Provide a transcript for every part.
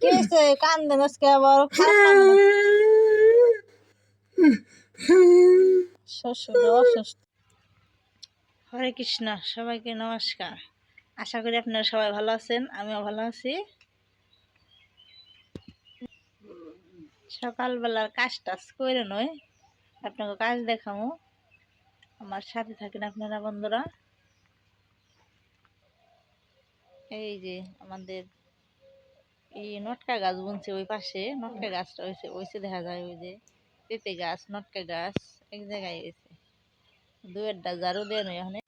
কি হয়েছে কান্দেন আজকে আবার না? শ্বশুর অসুস্থ। হরে কৃষ্ণ সবাইকে নমস্কার। আশা করি আপনারা সবাই ভালো আছেন আমিও ভালো আছি। সকালবেলার কাজ টাজ করে নয় আপনাকে কাজ দেখামো। আমার সাথে থাকেন আপনারা বন্ধুরা। এই যে আমাদের এই নটকা গাছ বুনছে ওই পাশে নটকা গাছটা হয়েছে ওইসে দেখা যায় ওই যে পেঁপে গাছ নটকা গাছ এক জায়গায় দুয়ের ডা ঝাড়ু দেয় নয় এখানে।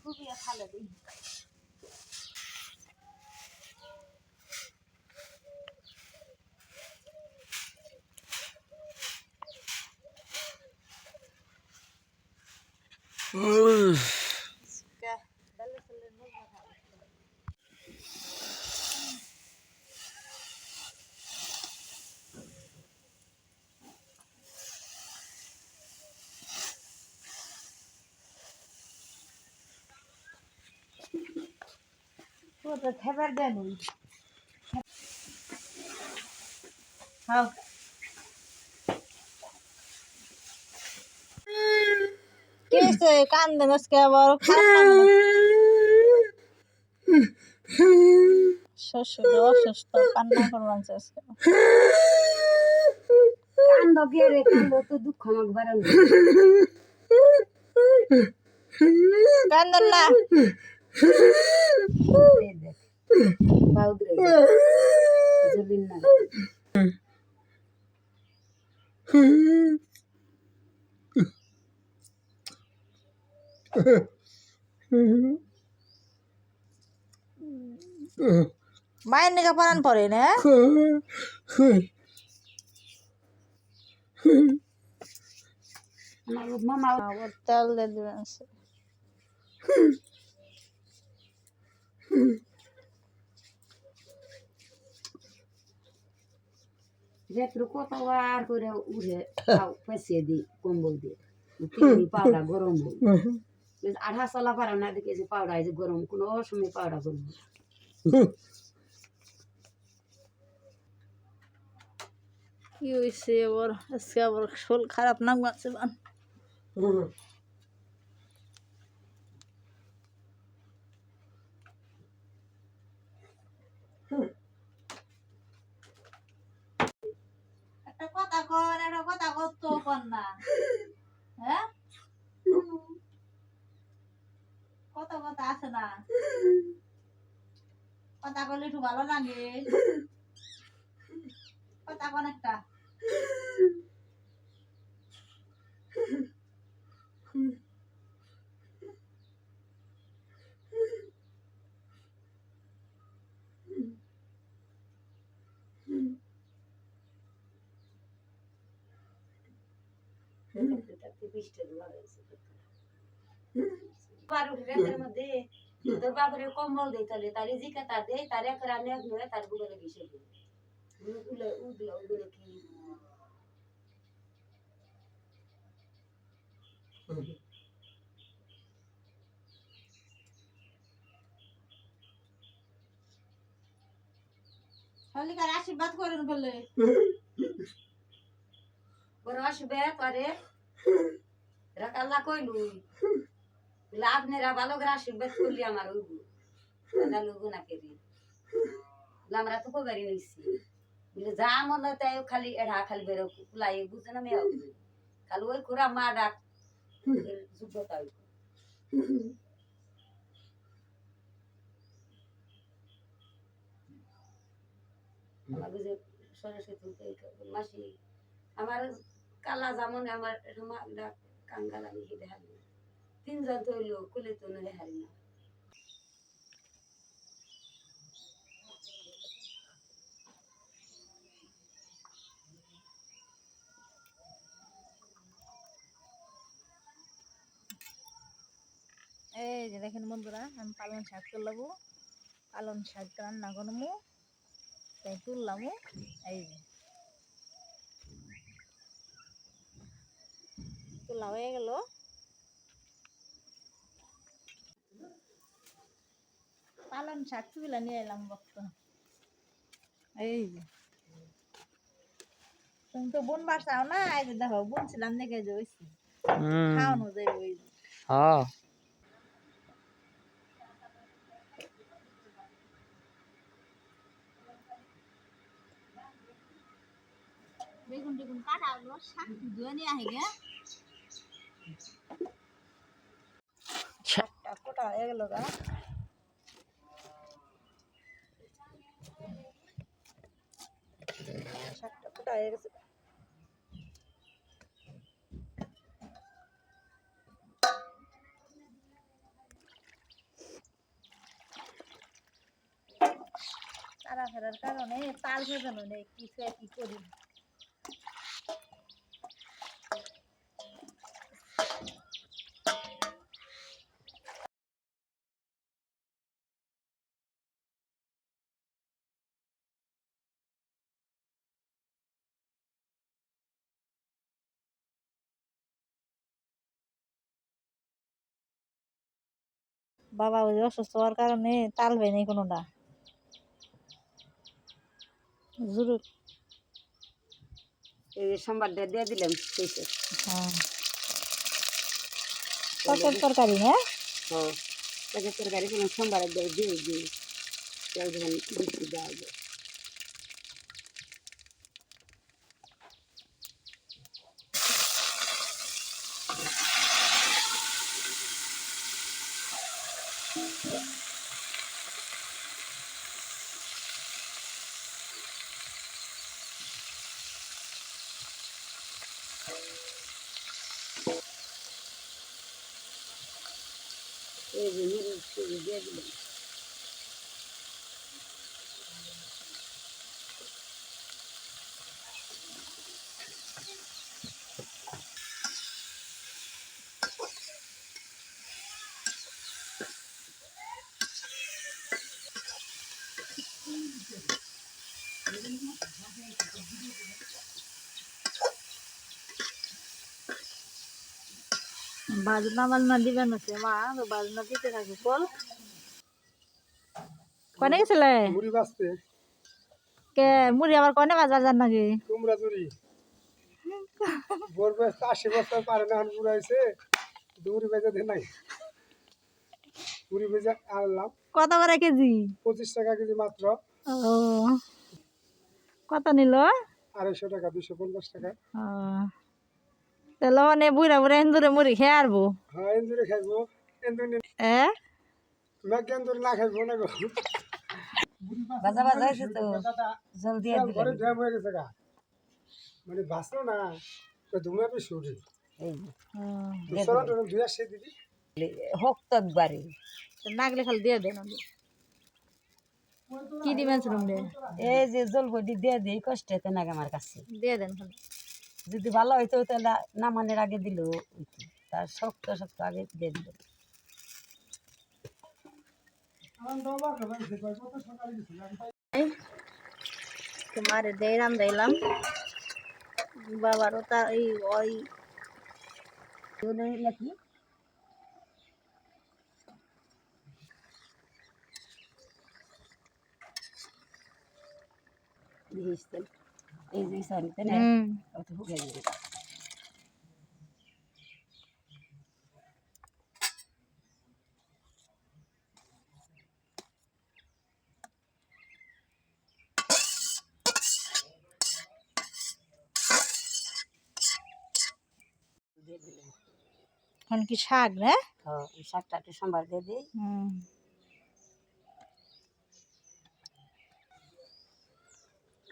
খুবই ভালো দিন তো খেবার দেন হ্যাঁ কি হয়েছে কান্দেন আজকে আবার না? শ্বশুর অসুস্থ কান্না করবেন আজকে। কান্দ গেরে কান্দ তো দুঃখ আমাকে বাড়ানো কান্দেন না। বাউদরে জলিন না মায়ের নিকা পারান পরে না? তেল দিয়ে দিবেন যেত্র কত বার করে উঠে পেঁচিয়ে দিই কম্বল দিয়ে। পাউডার গরম হয় আঠা চলা পারা না দেখে যে পাউডার যে গরম কোনো সময় পাউডার গরম কি হয়েছে আবার? আজকে আবার শোল খারাপ নাক মারছে বান। একটা কথা কর একটা কথা কর তো কর না। হ্যাঁ? কত কথা আছে না কথা বললে একটু ভালো লাগে কথা একটা। বার উঠে রাতের মধ্যে তোর বাবারে কম্বল দেই তাহলে তার জিকা তার দেয় তার এক রান্না এক নয় তারগুলো বিষে দিই উগুলো উগুলো উগুলো কি? হলিকার আশীর্বাদ করেন বলে? বড় আসবে পরে রাকাল্লা কইলু বলে আপনারা ভালো করে আশীর্বাদ করলি আমার উগু দাদা লুগু না বলে আমরা তো কবারি নিছি যা মনে তাই খালি এড়া খালি বেরো কুলাই বুঝে না মেয়ে খালি ওই করে মা ডাক যোগ্যতা আমার কালা জামন আমার কাঙ্গাল আমি হেঁটে হারি না তিনজন তো হইল কুলে তো এই যে দেখেন বন্ধুরা, আমি পালন শাক করলাম পালন শাক রান্না করব তাই তুললাম এই যে। তোলা হয়ে গেল। পালন শাক তুলে নিয়ে এলাম বক্ত। এই যে। তুমি তো বোন বাসাও না? এই যে দেখো বুনছিলাম দেখে যে হয়েছে খাওয়ানো যাবে ওই হ্যাঁ। বেগুন টেগুন কাটা হলো শাক ধুয়ে নিয়ে আহে গে। শাকটা কোটা হয়ে গেল গা। শাকটা হয়ে গেছে। তারা ফেরার কারণে তাল ভেজানো নেই কিছু কি করি? বাবা ওই অসুস্থ হওয়ার কারণে তাল হয় নাই কোনোটা। জরুর এই সোমবারটা দিয়ে দিলাম হ্যাঁ। তরকারি তরকারি হ্যাঁ? ও তাকে তরকারি কোনো দিয়ে দিয়ে দিই। দেওয়া যায় বাজনা বাজনা দিবেন হচ্ছে মা তো বাজনা দিতে বল। কনে গেছিলে? মুড়ি বাঁচতে কে মুড়ি আবার কনে বাজার যান নাকি? কুমড়া চুরি ব্যস্ত আশি বছর পারে না বুড়া হয়েছে মুড়ি বেজে দেন নাই। মুড়ি বেজে আনলাম। কত করে কেজি? পঁচিশ টাকা কেজি মাত্র। ও। কত নিল? আড়াইশো টাকা দুশো পঞ্চাশ টাকা। তাহলে মানে বুড়া বুড়া এন্দুরে মুড়ি খেয়ে আরবো। হ্যাঁ এন্দুরে খাইবো। এন্দুরি এ? মেঘ এন্দুরি না খাইবো না গো? ভাজা ভাজা হয়েছে তো দাদা জল ঘরে দিলাম হয়ে গেছে গা। মানে বাঁচলো না তো ধুমে পে শুরি এই চলো তো দুই আসছে দিদি। হোক তো একবারে নাগলে খালি দিয়ে দেন। কি দিবেন শুনুন এই যে জল বডি দিয়ে দিই কষ্ট হতে নাগে আমার কাছে দিয়ে দেন যদি ভালো হইতো তাহলে নামানের আগে দিল তার শক্ত শক্ত আগে দিয়ে দিল তোমারে দিলাম দিলাম বাবারও তা এই ওই নাকি এই যে সারিতে না অত হুকে এখন কি শাক না তো এই শাকটা একটু সোমবার দিয়ে দিই।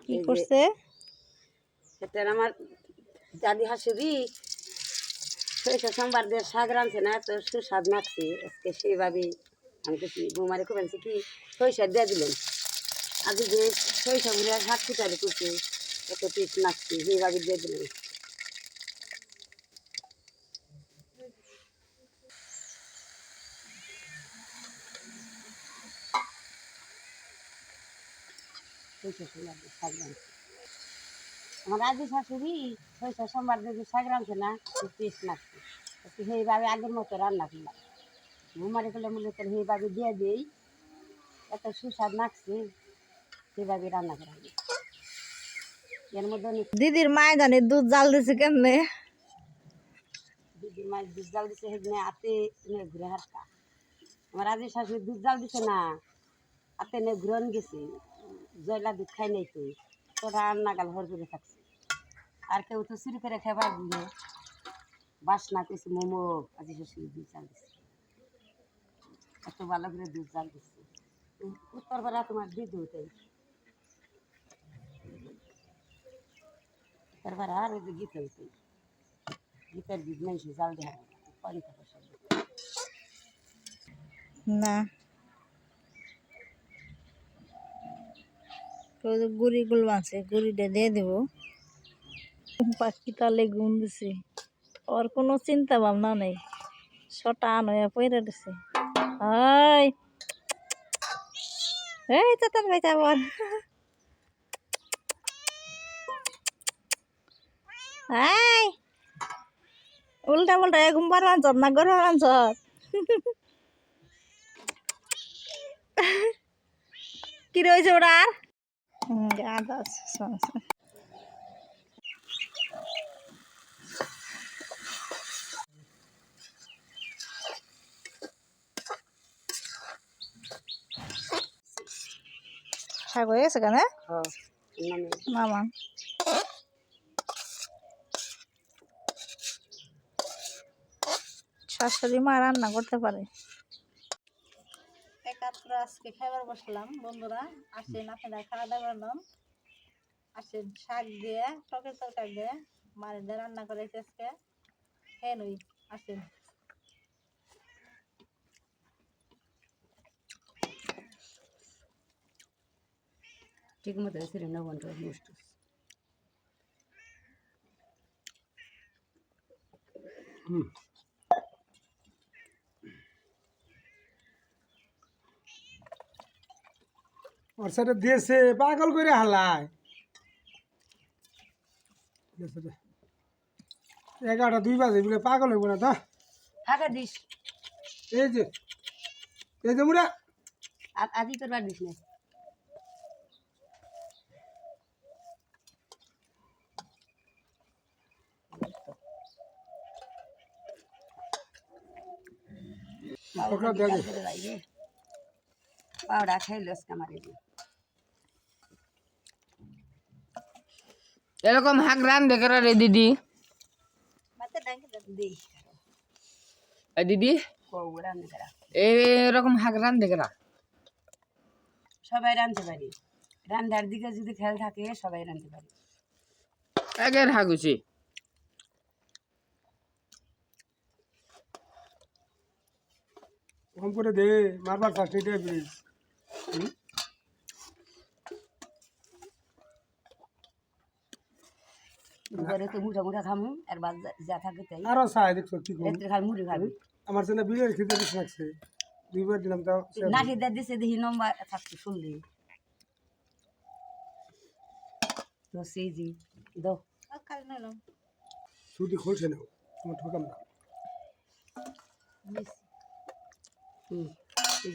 কি করছে? সেটা আমার দাদি হাসুরি সরিষা সোমবার দিয়ে শাক রাঁধছে না তো সুস্বাদ মাখছি আজকে সেইভাবে আমি কিছু বৌমারে খুব আনছি কি সরিষা দিয়ে দিলেন। আজকে যে সরিষা গুলো শাক ফুটারি করছে এত পিস মাখছি সেইভাবে দিয়ে দিলেন। দিয়ে আমার আদি শাশুড়ি ছয়শো সোমবার শাক রাঁধছে না টেস্ট লাগছে সেইভাবে আগের মতো রান্না করলাম। ঘুমারে করলে মূল্য তোর সেইভাবে দিয়ে দিই এত সুস্বাদ লাগছে সেইভাবে রান্না করা এর মধ্যে দিদির মায় জানি দুধ জাল দিছে কেমনে? দিদি মাছ দুধ জাল দিছে সেদিনে নিয়ে ঘুরে হারতা আমার আদি শাশুড়ি দুধ জাল দিছে না হাতে নিয়ে ঘুরন গেছে। জয়লা দুধ খাই নাই তো তোরা আর নাগাল হর করে থাকছে। আর কেউ তো চুরি করে খেবার দিলে বাসনা কইছে মোমো আদি শাশুড়ি দুধ জাল দিছে। এত ভালো করে দুধ জাল দিচ্ছে উত্তর তোমার দিদি ওটাই উত্তর আর ওই গীতে ওটাই গীতের দুধ নেই সে জাল দেওয়া পানি থাকে না। তো গুড়িগুলো আছে, গুড়িটা দিয়ে দেব। পাখি তালে গুন দিছে। ওর কোনো চিন্তা ভাবনা নেই শটান হয়ে পড়ে দিছে। হাই এই চাতান ভাই চাবর হাই উল্টা পাল্টা ঘুম পার আনছত না গরম আনছত কি রয়েছে গাঁদা শাক হয়ে গেছে কেন মামা। শাশুড়ি মা রান্না করতে পারে। একাত্র আজকে খাবার বসলাম। বন্ধুরা আসেন আপনারা খাওয়া দাওয়া করলাম। আসেন শাক দিয়ে টকের তরকারি দিয়ে মারে দিয়ে রান্না করেছে আজকে। হ্যাঁ নই আসেন। ঠিক মতো হয়েছিল ন ঘণ্টা নষ্ট ওর সাথে দিয়েছে পাগল করে হালায়। এগারোটা দুই বাজে বলে পাগল হইব না তো ফাঁকা দিস। এই যে এই যে মুরা আজই তোর দিস না। ওকে দে দে। পাউডা খাইলো আজকে আমার এরকম হাক রান দেখে রে দিদি। দিদি এরকম হাক রান দেখে সবাই রাঁধতে পারি। রান্নার দিকে যদি খেয়াল থাকে সবাই রাঁধতে পারি। একের হাগুছি কম করে দে মারবার ফার্স্ট এটাই প্লিজ ঘরে তো মুঠা মুঠা খামু আর বাদ যা- যা থাকে তাই। আরও চাই দেখছ কি কম রাত্রে খালি মুড়ি খাবি। আমার জন্য বিলের খেতে বেশি লাগছে। দুইবার দিলাম তাও নাকি দা দিছে দেখি নম্বর থাকছে শুনলি। তো সেই জি দো। কাজ নিলাম ছুটি খুলছে না তোমার ঠকাম না। হুম এই।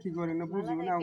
কি করে না বুঝি না